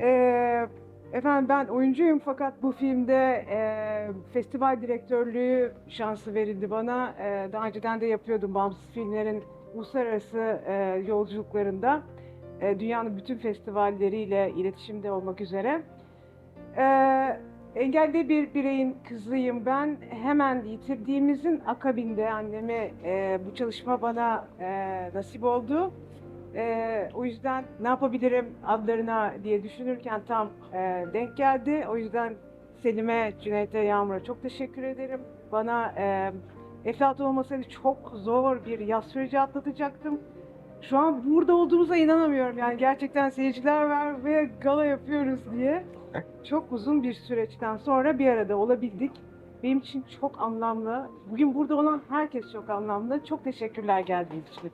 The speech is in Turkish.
Ee, efendim ben oyuncuyum fakat bu filmde e, festival direktörlüğü şansı verildi bana. E, daha önceden de yapıyordum bağımsız filmlerin uluslararası e, yolculuklarında. E, dünyanın bütün festivalleriyle iletişimde olmak üzere. E, engelli bir bireyin kızıyım ben. Hemen yitirdiğimizin akabinde annemi e, bu çalışma bana e, nasip oldu. Ee, o yüzden ne yapabilirim adlarına diye düşünürken tam e, denk geldi. O yüzden Selim'e, Cüneyt'e, Yağmur'a çok teşekkür ederim. Bana e, Eflatun olmasaydı çok zor bir yaz süreci atlatacaktım. Şu an burada olduğumuza inanamıyorum. Yani gerçekten seyirciler var ve gala yapıyoruz diye. Çok uzun bir süreçten sonra bir arada olabildik. Benim için çok anlamlı. Bugün burada olan herkes çok anlamlı. Çok teşekkürler geldiğiniz için.